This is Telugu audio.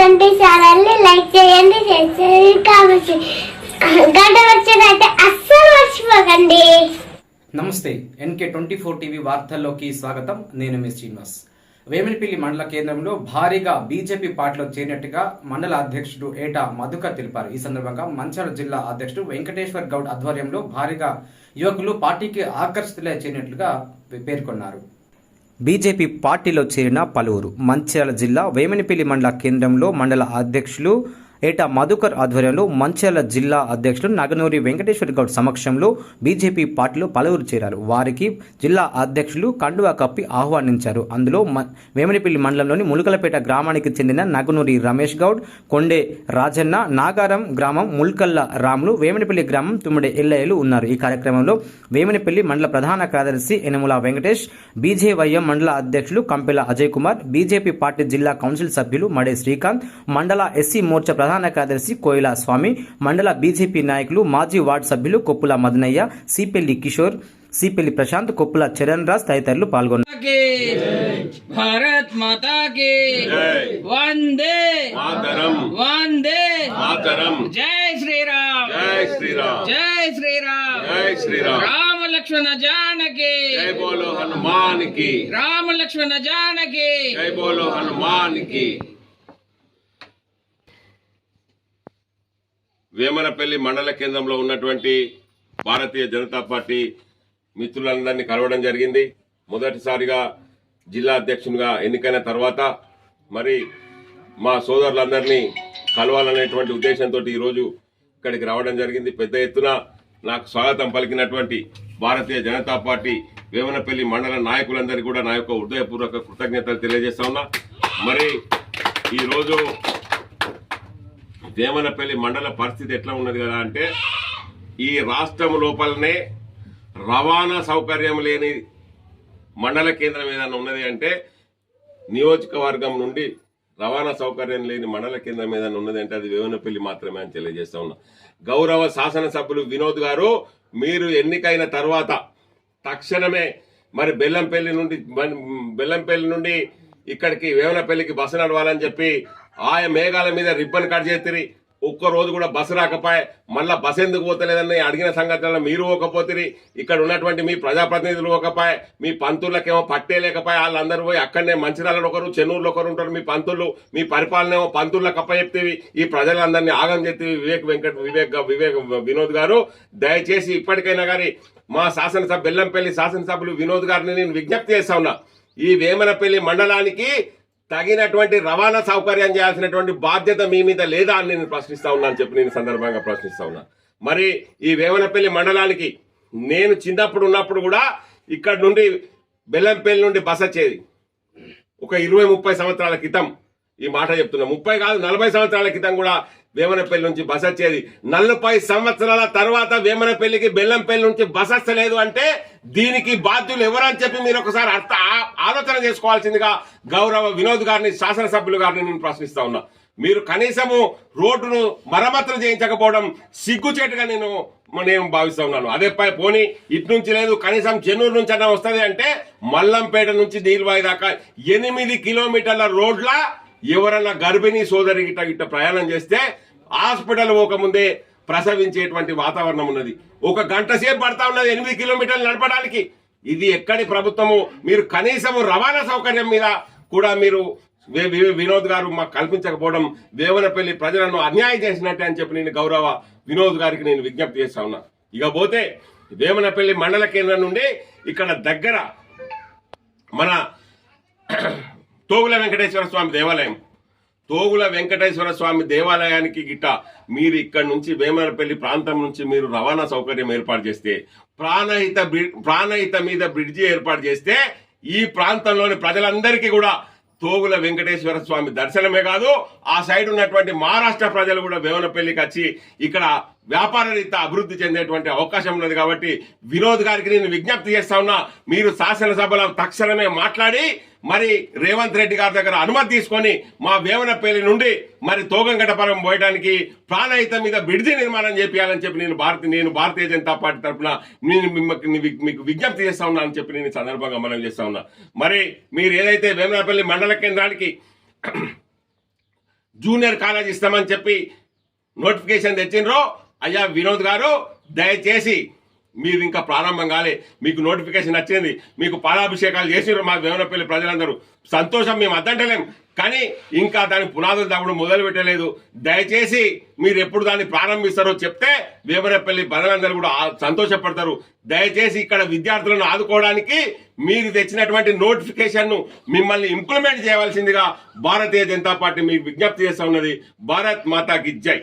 ట్వంటీ ఛానల్ని లైక్ చేయండి షేర్ చేయండి కావచ్చు గంట వచ్చినట్టే అస్సలు మర్చిపోకండి. నమస్తే ఎన్కే ట్వంటీ ఫోర్ టీవీ వార్తల్లోకి స్వాగతం. నేను మీ శ్రీనివాస్. వేమిలిపిల్లి మండల కేంద్రంలో భారీగా బీజేపీ పార్టీలో చేరినట్టుగా మండల అధ్యక్షుడు ఏటా మధుకర్ తెలిపారు. ఈ సందర్భంగా మంచాల జిల్లా అధ్యక్షుడు వెంకటేశ్వర్ గౌడ్ ఆధ్వర్యంలో భారీగా యువకులు పార్టీకి ఆకర్షితులై చేరినట్లుగా పేర్కొన్నారు. బీజేపీ పార్టీలో చేరిన పలువురు. మంచిర్యాల జిల్లా వేమనిపల్లి మండల కేంద్రంలో మండల అధ్యక్షులు ఏటా మధుకర్ ఆధ్వర్యంలో మంచిర్యాల జిల్లా అధ్యక్షులు నగనూరి వెంకటేశ్వర గౌడ్ సమక్షంలో బీజేపీ పార్టీలో పలువురు చేరారు. వారికి జిల్లా అధ్యక్షులు కండువా కప్పి ఆహ్వానించారు. అందులో మ- మండలంలోని ములుకలపేట గ్రామానికి చెందిన నగనూరి రమేష్ గౌడ్ కొండే రాజన్న నాగారం గ్రామం ముల్కల్ల రాములు వేమనిపల్లి గ్రామం తుమ్మిడి ఎల్లయ్యలు ఉన్నారు. ఈ కార్యక్రమంలో వేమనిపల్లి మండల ప్రధాన కార్యదర్శి ఎనుముల వెంకటేష్ బీజేవైఎం మండల అధ్యక్షులు కంపెల అజయ్ కుమార్ బీజేపీ పార్టీ జిల్లా కౌన్సిల్ సభ్యులు మడే శ్రీకాంత్ మండల ఎస్సీ మోర్చా ప్రధాన కార్యదర్శి కోయిలా స్వామి మండల బీజేపీ నాయకులు మాజీ వార్డు సభ్యులు కొప్పుల మదనయ్య సిపెల్లి కిషోర్ సిపెల్లి ప్రశాంత్ కొప్పుల చరణ్ రాజ్ తదితరులు పాల్గొన్నారు. భారత్ మాతా వందే వందే జై శ్రీరామ్. జై శ్రీరామ్. శ్రీరామ్. జై శ్రీరామ్. రామ లక్ష్మణ జానకి. రామలక్ష్మణ బోలో హనుమాన్ జానకి. హనుమాన్కి వేమనపల్లి మండల కేంద్రంలో ఉన్నటువంటి భారతీయ జనతా పార్టీ మిత్రులందరినీ కలవడం జరిగింది. మొదటిసారిగా జిల్లా అధ్యక్షునిగా ఎన్నికైన తర్వాత మరి మా సోదరులందరినీ కలవాలనేటువంటి ఉద్దేశంతో ఈరోజు ఇక్కడికి రావడం జరిగింది. పెద్ద ఎత్తున నాకు స్వాగతం పలికినటువంటి భారతీయ జనతా పార్టీ వేమనపల్లి మండల నాయకులందరికీ కూడా నా యొక్క హృదయపూర్వక కృతజ్ఞతలు తెలియజేస్తా ఉన్నా. మరి ఈరోజు దేవనపల్లి మండల పరిస్థితి ఎట్లా ఉన్నది కదా అంటే ఈ రాష్ట్రం లోపలనే రవాణా సౌకర్యం లేని మండల కేంద్రం ఏదైనా ఉన్నది అంటే నియోజకవర్గం నుండి రవాణా సౌకర్యం లేని మండల కేంద్రం ఏదైనా ఉన్నది అంటే అది వేవనపల్లి మాత్రమే అని తెలియజేస్తా ఉన్నా. గౌరవ శాసనసభ్యులు వినోద్ గారు మీరు ఎన్నికైన తర్వాత తక్షణమే మరి బెల్లంపల్లి నుండి బెల్లంపల్లి నుండి ఇక్కడికి వేవనపల్లికి బస్సు నడవాలని చెప్పి ఆయా మేఘాల మీద రిబ్బన్ కట్ చేతిరి. ఒక్క రోజు కూడా బస్సు రాకపోయే మళ్ళా బస్సు ఎందుకు పోతలేదని అడిగిన సంగతులను మీరు పోకపోతిరి. ఇక్కడ ఉన్నటువంటి మీ ప్రజాప్రతినిధులు పోకపోయి మీ పంతులకేమో పట్టే లేకపోయి వాళ్ళందరూ పోయి అక్కడనే మంచిర్యాలలో ఒకరు చెన్నూరులో ఒకరు ఉంటారు మీ పంతులు. మీ పరిపాలన ఏమో పంతులకు అప్పచెప్తేవి. ఈ ప్రజలందరినీ ఆగం చెప్తే వివేక్ వెంకట వివేక్ వివేక్ వినోద్ గారు. దయచేసి ఇప్పటికైనా కానీ మా శాసనసభ బెల్లంపల్లి శాసనసభ్యులు వినోద్ గారిని నేను విజ్ఞప్తి చేస్తా ఉన్నా. ఈ వేమనపల్లి మండలానికి తగినటువంటి రవాణా సౌకర్యం చేయాల్సినటువంటి బాధ్యత మీ మీద లేదా అని నేను ప్రశ్నిస్తా ఉన్నా అని చెప్పి నేను సందర్భంగా ప్రశ్నిస్తా ఉన్నా. మరి ఈ వేమనపల్లి మండలానికి నేను చిన్నప్పుడు ఉన్నప్పుడు కూడా ఇక్కడ నుండి బెల్లంపల్లి నుండి బస్ వచ్చేది. ఒక ఇరవై ముప్పై సంవత్సరాల క్రితం ఈ మాట చెప్తున్నా. ముప్పై కాదు నలభై సంవత్సరాల క్రితం కూడా వేమనపల్లి నుంచి బస్ వచ్చేది. నలభై సంవత్సరాల తర్వాత వేమనపల్లికి బెల్లంపల్లి నుంచి బస్ వస్తలేదు అంటే దీనికి బాధ్యులు ఎవరని చెప్పి మీరు ఒకసారి అర్థ ఆ- ఆలోచన చేసుకోవాల్సిందిగా గౌరవ వినోద్ గారిని శాసనసభ్యులు గారిని నేను ప్రశ్నిస్తా ఉన్నా. మీరు కనీసము రోడ్డును మరమ్మతులు చేయించకపోవడం సిగ్గుచేటుగా నేను నేను భావిస్తా ఉన్నాను. అదే పై పోనీ ఇటు నుంచి లేదు కనీసం చెన్నూరు నుంచి అన్న వస్తుంది అంటే మల్లంపేట నుంచి నీల్వాయి దాకా ఎనిమిది కిలోమీటర్ల రోడ్ల ఎవరన్నా గర్భిణీ సోదరి గిట్ట గిట్ట ప్రయాణం చేస్తే హాస్పిటల్ పోకముందే ప్రసవించేటువంటి వాతావరణం ఉన్నది. ఒక గంట సేపు పడతా ఉన్నది ఎనిమిది కిలోమీటర్లు నడపడానికి. ఇది ఎక్కడి ప్రభుత్వము? మీరు కనీసము రవాణా సౌకర్యం మీద కూడా మీరు వినోద్ గారు మాకు కల్పించకపోవడం వేవనపల్లి ప్రజలను అన్యాయం చేసినట్టే అని చెప్పి నేను గౌరవ వినోద్ గారికి నేను విజ్ఞప్తి చేస్తా ఉన్నా. ఇక పోతే వేమనపల్లి మండల కేంద్రం నుండి ఇక్కడ దగ్గర మన తోగుల వెంకటేశ్వర స్వామి దేవాలయం తోగుల వెంకటేశ్వర స్వామి దేవాలయానికి గిట్ట మీరు ఇక్కడ నుంచి వేమనపల్లి ప్రాంతం నుంచి మీరు రవాణా సౌకర్యం ఏర్పాటు చేస్తే ప్రాణహిత బ్రి- ప్రాణహిత మీద బ్రిడ్జి ఏర్పాటు చేస్తే ఈ ప్రాంతంలోని ప్రజలందరికీ కూడా తోగుల వెంకటేశ్వర స్వామి దర్శనమే కాదు ఆ సైడ్ ఉన్నటువంటి మహారాష్ట్ర ప్రజలు కూడా వేమనపల్లికి వచ్చి ఇక్కడ వ్యాపార రీత్యా అభివృద్ధి చెందేటువంటి అవకాశం ఉన్నది కాబట్టి వినోద్ గారికి నేను విజ్ఞప్తి చేస్తా ఉన్నా మీరు శాసనసభలో తక్షణమే మాట్లాడి మరి రేవంత్ రెడ్డి గారి దగ్గర అనుమతి తీసుకొని మా వేమనపల్లి నుండి మరి తోగంగటపురం పోయడానికి ప్రాణహిత మీద బిడిది నిర్మాణం చేపించాలని చెప్పి నేను భారత నేను భారతీయ జనతా పార్టీ తరఫున నేను మిమ్మల్ని మీకు విజ్ఞప్తి చేస్తా ఉన్నా అని చెప్పి నేను సందర్భంగా మనం చేస్తా ఉన్నా. మరి మీరు ఏదైతే వేమనపల్లి మండల కేంద్రానికి జూనియర్ కాలేజ్ ఇస్తామని చెప్పి నోటిఫికేషన్ తెచ్చిండ్రో అయ్యా వినోద్ గారు దయచేసి మీరు ఇంకా ప్రారంభం కాలే. మీకు నోటిఫికేషన్ వచ్చింది. మీకు పాలాభిషేకాలు చేసినారు మా వేమనపల్లి ప్రజలందరూ. సంతోషం మేము అద్దంటలేం. కానీ ఇంకా దాని పునాదులు తవ్వడం మొదలు పెట్టలేదు. దయచేసి మీరు ఎప్పుడు దాన్ని ప్రారంభిస్తారో చెప్తే వేమనపల్లి ప్రజలందరూ కూడా సంతోషపడతారు. దయచేసి ఇక్కడ విద్యార్థులను ఆదుకోవడానికి మీరు తెచ్చినటువంటి నోటిఫికేషన్ను మిమ్మల్ని ఇంప్లిమెంట్ చేయవలసిందిగా భారతీయ జనతా పార్టీ మీకు విజ్ఞప్తి చేస్తా ఉన్నది. భారత్ మాతాకి జై.